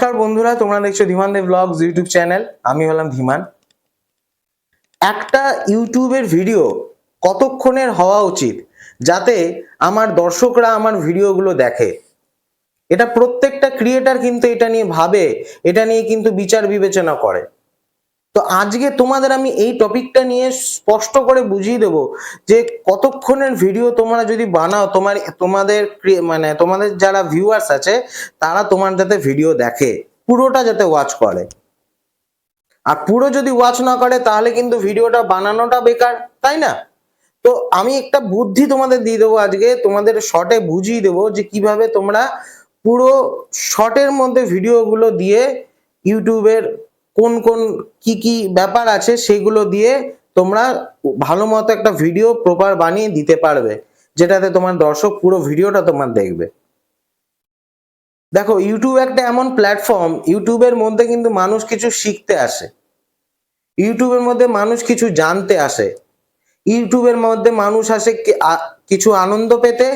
নমস্কার বন্ধুরা, তোমরা দেখছ Dhiman Dev blogs YouTube channel আমি হলাম ধীমান। একটা ইউটিউবের ভিডিও কতক্ষণের হওয়া উচিত যাতে আমার দর্শকরা আমার ভিডিওগুলো দেখে? এটা প্রত্যেকটা ক্রিয়েটার কিন্তু এটা নিয়ে ভাবে, এটা নিয়ে কিন্তু বিচার বিবেচনা করে। তো আজকে তোমাদের আমি এই টপিকটা নিয়ে স্পষ্ট করে বুঝিয়ে দেবো যে কতক্ষণের ভিডিও তোমরা যদি বানাও, তোমার, তোমাদের মানে তোমাদের যারা ভিউয়ার্স আছে, তারা তোমার যাতে ভিডিও দেখে, পুরোটা যাতে ওয়াচ করে। আর পুরো যদি ওয়াচ না করে, তাহলে কিন্তু ভিডিওটা বানানোটা বেকার, তাই না? তো আমি একটা বুদ্ধি তোমাদের দিয়ে দেবো আজকে, তোমাদের শর্টে বুঝিয়ে দেবো যে কীভাবে তোমরা পুরো শর্টের মধ্যে ভিডিওগুলো দিয়ে ইউটিউবের কোন কোন কি কি ব্যাপার আছে সেগুলো দিয়ে তোমরা ভালো মতো একটা ভিডিও প্রপার বানিয়ে দিতে পারবে, যেটাতে তোমার দর্শক পুরো ভিডিওটা তোমার দেখবে। দেখো ইউটিউব একটা এমন প্ল্যাটফর্ম ইউটিউবের মধ্যে কিন্তু মানুষ কিছু শিখতে আসে। ইউটিউবের মধ্যে মানুষ কিছু জানতে আসে। ইউটিউবের মধ্যে মানুষ আসে কিছু আনন্দ পেতে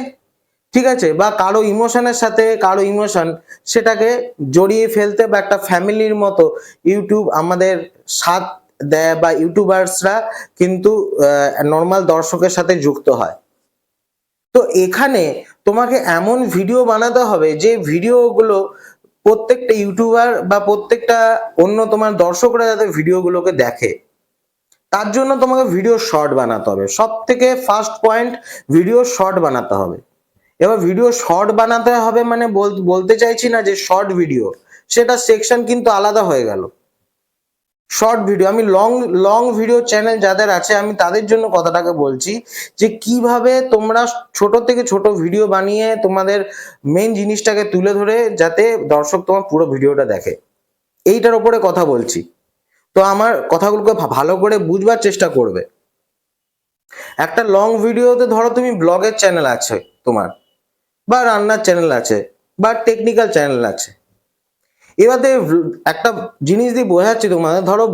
ঠিক আছে? বা কারও ইমোশনের সাথে, কারও ইমোশন সেটাকে জড়িয়ে ফেলতে বা একটা ফ্যামিলির মতো ইউটিউব আমাদের সাথ দেয় বা ইউটিউবার্সরা কিন্তু নর্মাল দর্শকের সাথে যুক্ত হয়। তো এখানে তোমাকে এমন ভিডিও বানাতে হবে যে ভিডিওগুলো প্রত্যেকটা ইউটিউবার বা প্রত্যেকটা অন্য তোমার দর্শকরা যাতে ভিডিওগুলোকে দেখে। তার জন্য তোমাকে ভিডিও শর্ট বানাতে হবে। সব থেকে ফার্স্ট পয়েন্ট ভিডিও শর্ট বানাতে হবে। এবার ভিডিও শর্ট বানাতে হবে মানে বল- বলতে চাইছি না যে শর্ট ভিডিও সেটা সেকশন কিন্তু আলাদা হয়ে গেল। শর্ট ভিডিও আমি লং লং ভিডিও চ্যানেল যাদের আছে, আমি তাদের জন্য কথাটাকে বলছি যে কীভাবে তোমরা ছোট থেকে ছোট ভিডিও বানিয়ে তোমাদের মেন জিনিসটাকে তুলে ধরে যাতে দর্শক তোমার পুরো ভিডিওটা দেখে। এইটার ওপরে কথা বলছি। তো আমার কথাগুলোকে ভালো করে বুঝবার চেষ্টা করবে। একটা লং ভিডিওতে ধরো তুমি ব্লগের চ্যানেল আছে তোমার। বা রান্নার চ্যানেল আছে, বা টেকনিক্যাল চ্যানেল আছে। এবারে একটা জিনিস দিয়ে বোঝাচ্ছি তোমাদের, ধরো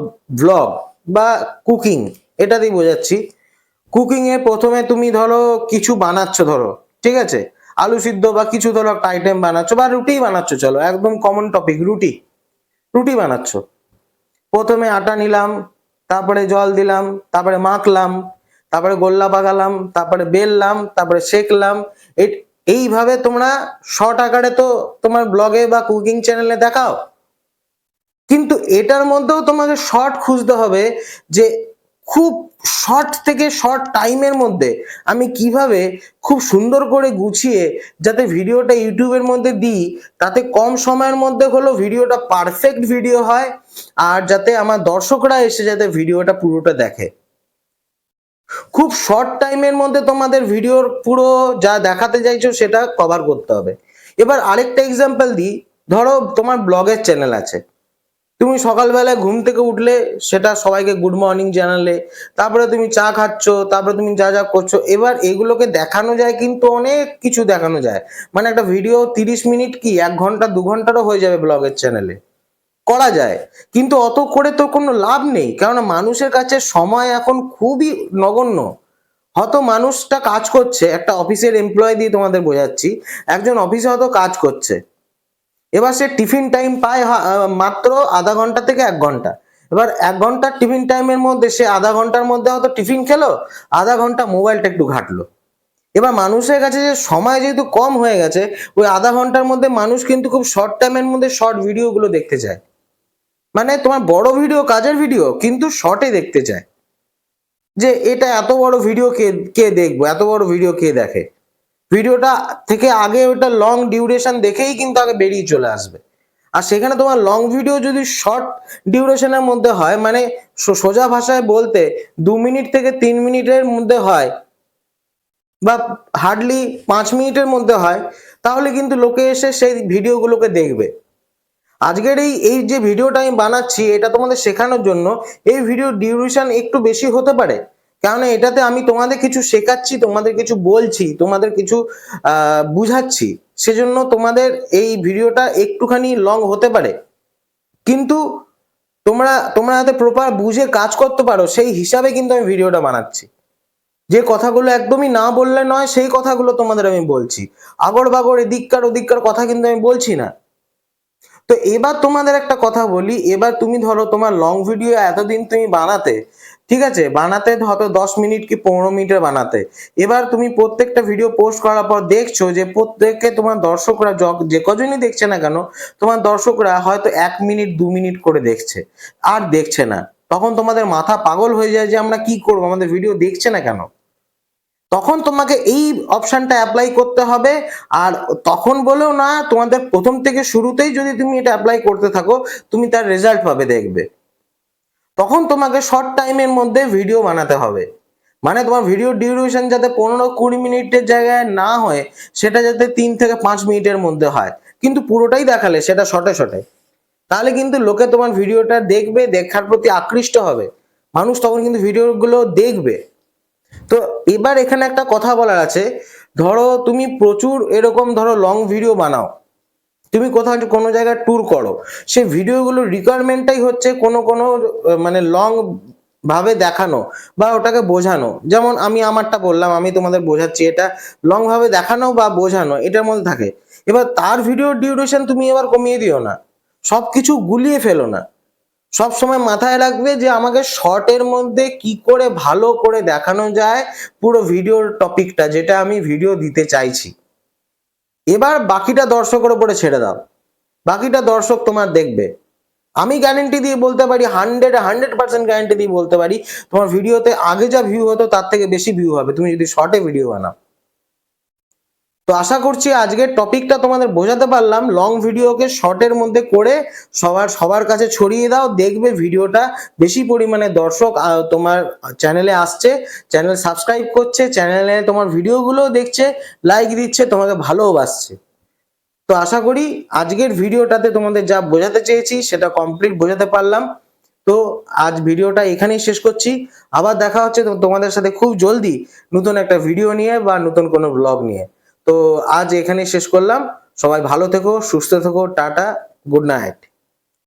ব্লগ বা কুকিং এটা দিয়ে বোঝাচ্ছি। কুকিং এ প্রথমে তুমি ধরো কিছু বানাচ্ছ ধরো, ঠিক আছে? আলু সিদ্ধ বা কিছু ধরো একটা আইটেম বানাচ্ছ বা রুটি বানাচ্ছ, চলো, একদম কমন টপিক রুটি। রুটি বানাচ্ছ। প্রথমে আটা নিলাম, তারপরে জল দিলাম, তারপরে মাখলাম, তারপরে গোল্লা পাকালাম তারপরে বেললাম, তারপরে সেকলাম এইভাবে তোমরা শর্ট আকারে তো তোমার ব্লগে বা কুকিং চ্যানেলে দেখাও। কিন্তু এটার মধ্যেও তোমাকে শর্ট খুঁজতে হবে যে খুব শর্ট থেকে শর্ট টাইমের মধ্যে আমি কীভাবে খুব সুন্দর করে গুছিয়ে যাতে ভিডিওটা ইউটিউবের মধ্যে দিই, তাতে কম সময়ের মধ্যে হলো ভিডিওটা পারফেক্ট ভিডিও হয়, আর যাতে আমার দর্শকরা এসে যাতে ভিডিওটা পুরোটা দেখে। খুব শর্ট টাইমের মধ্যে তোমাদের ভিডিওর পুরো যা দেখাতে চাইছো সেটা কভার করতে হবে। এবার আরেকটা এক্সাম্পল দিই। ধরো তোমার ব্লগের চ্যানেল আছে। তুমি সকালবেলায় ঘুম থেকে উঠলে সেটা সবাইকে গুড মর্নিং জানালে, তারপরে তুমি চা খাচ্ছ, তারপরে তুমি যা যা করছ, এবার এগুলোকে দেখানো যায় কিন্তু অনেক কিছু দেখানো যায়। মানে একটা ভিডিও তিরিশ মিনিট কি এক ঘণ্টা, দু ঘন্টারও হয়ে যাবে ব্লগের চ্যানেলে করা যায়। কিন্তু অত করে তো কোনো লাভ নেই। কেননা মানুষের কাছে সময় এখন খুবই নগণ্য। হয়তো মানুষটা কাজ করছে। একটা অফিসের এমপ্লয় দিয়ে তোমাদের বোঝাচ্ছি। একজন অফিসে হয়তো কাজ করছে। এবার সে টিফিন টাইম পায় মাত্র আধা ঘণ্টা থেকে এক ঘণ্টা। এবার এক ঘণ্টার টিফিন টাইমের মধ্যে সে আধা ঘণ্টার মধ্যে হয়তো টিফিন খেলো, আধা ঘণ্টা মোবাইলটা একটু ঘাটলো। এবার মানুষের কাছে যে সময় যেহেতু কম হয়ে গেছে, ওই আধা ঘণ্টার মধ্যে মানুষ কিন্তু খুব শর্ট টাইমের মধ্যে শর্ট ভিডিওগুলো দেখতে চায়। মানে তোমার বড় ভিডিও কাজের ভিডিও কিন্তু শর্টে দেখতে চায়। যে এটা এত বড় ভিডিও কে কে দেখব, এত বড় ভিডিও কে দেখে? ভিডিওটা থেকে আগে ওটা লং ডিউরেশন দেখেই কিন্তু আগে বেরিয়ে চলে আসবে। আর সেখানে তোমার লং ভিডিও যদি শর্ট ডিউরেশনের মধ্যে হয় মানে সোজা ভাষায় বলতে দু মিনিট থেকে তিন মিনিটের মধ্যে হয়, বা হার্ডলি পাঁচ মিনিটের মধ্যে হয়, তাহলে কিন্তু লোকে এসে সেই ভিডিওগুলোকে দেখবে। আজকের এই এই যে ভিডিওটা আমি বানাচ্ছি, এটা তোমাদের শেখানোর জন্য, এই ভিডিও ডিউরেশন একটু বেশি হতে পারে। কারণ এটাতে আমি তোমাদের কিছু শেখাচ্ছি, তোমাদের কিছু বলছি, তোমাদের কিছু বুঝাচ্ছি। সেজন্য তোমাদের এই ভিডিওটা একটুখানি লং হতে পারে। কিন্তু তোমরা তোমরা যাতে প্রপার বুঝে কাজ করতে পারো, সেই হিসাবে কিন্তু আমি ভিডিওটা বানাচ্ছি। যে কথাগুলো একদমই না বললে নয়, সেই কথাগুলো তোমাদের আমি বলছি। আগর বাগর এদিককার ওদিককার কথা কিন্তু আমি বলছি না। তো এবার তোমাদের একটা কথা বলি, এবার তুমি ধরো তোমার লং ভিডিও এতদিন তুমি বানাতে, ঠিক আছে? বানাতে হয়তো দশ মিনিট কি পনেরো মিনিটের বানাতে। এবার তুমি প্রত্যেকটা ভিডিও পোস্ট করার পর দেখছ যে প্রত্যেককে তোমার দর্শকরা যে কজনই দেখছে না কেন, তোমার দর্শকরা হয়তো এক মিনিট, দু মিনিট করে দেখছে, আর দেখছে না। তখন তোমাদের মাথা পাগল হয়ে যায় যে আমরা কি করব? আমাদের ভিডিও দেখছে না কেন? তখন তোমাকে এই অপশনটা অ্যাপ্লাই করতে হবে। আর তখন বলেও না, তোমাদের প্রথম থেকে শুরুতেই যদি তুমি এটা অ্যাপ্লাই করতে থাকো, তুমি তার রেজাল্ট পাবে দেখবে। তখন তোমাকে শর্ট টাইমের মধ্যে ভিডিও বানাতে হবে। মানে তোমার ভিডিও ডিউরেশন যাতে পনেরো কুড়ি মিনিটের জায়গায় না হয়, সেটা যাতে তিন থেকে পাঁচ মিনিটের মধ্যে হয়। কিন্তু পুরোটাই দেখালে, সেটা শর্টে শর্টে তাহলে কিন্তু লোকে তোমার ভিডিওটা দেখবে, দেখার প্রতি আকৃষ্ট হবে। মানুষ তখন কিন্তু ভিডিওগুলো দেখবে। তো এবার এখানে একটা কথা বলার আছে। ধরো তুমি প্রচুর এরকম ধরো লং ভিডিও বানাও। তুমি কোথাও কোনো জায়গায় ট্যুর করো। সেই ভিডিওগুলোর রিকোয়ারমেন্টটাই হচ্ছে কোনো কোনো মানে লং ভাবে দেখানো বা ওটাকে বোঝানো। যেমন আমি আমারটা বললাম, আমি তোমাদের বোঝাচ্ছি এটা লং ভাবে দেখানো বা বোঝানো, এটার মধ্যে থাকে। এবার তার ভিডিওর ডিউরেশন তুমি এবার কমিয়ে দিও না। সবকিছু গুলিয়ে ফেলো না। সব সময় মাথায় রাখবে যে আমাকে শর্টের মধ্যে কি করে ভালো করে দেখানো যায় পুরো ভিডিওর টপিকটা যেটা আমি ভিডিও দিতে চাইছি। এবার বাকিটা দর্শকের উপরে ছেড়ে দাও। বাকিটা দর্শক তোমার দেখবে। আমি গ্যারেন্টি দিয়ে বলতে পারি হান্ড্রেড হান্ড্রেড পার্সেন্ট গ্যারেন্টি দিয়ে বলতে পারি, তোমার ভিডিওতে আগে যা ভিউ হতো, তার থেকে বেশি ভিউ হবে। তুমি যদি শর্টে ভিডিও বানাও। তো আশা করছি আজকের টপিকটা তোমাদের বোঝাতে পারলাম। লং ভিডিওকে শর্টের মধ্যে করে সবার সবার কাছে ছড়িয়ে দাও। দেখবে ভিডিওটা বেশি পরিমাণে দর্শক তোমার চ্যানেলে আসছে চ্যানেল সাবস্ক্রাইব করছে চ্যানেলে তোমার ভিডিওগুলো দেখছে লাইক দিচ্ছে, তোমাকে ভালোবাসছে তো আশা করি আজকের ভিডিওটাতে তোমাদের যা বোঝাতে চেয়েছি সেটা কমপ্লিট বোঝাতে পারলাম। তো আজ ভিডিওটা এখানেই শেষ করছি। আবার দেখা হচ্ছে তোমাদের সাথে খুব জলদি নতুন একটা ভিডিও নিয়ে বা নতুন কোনো ব্লগ নিয়ে। তো আজ এখানেই শেষ করলাম। সবাই ভালো থেকো সুস্থ থেকো টাটা গুড নাইট।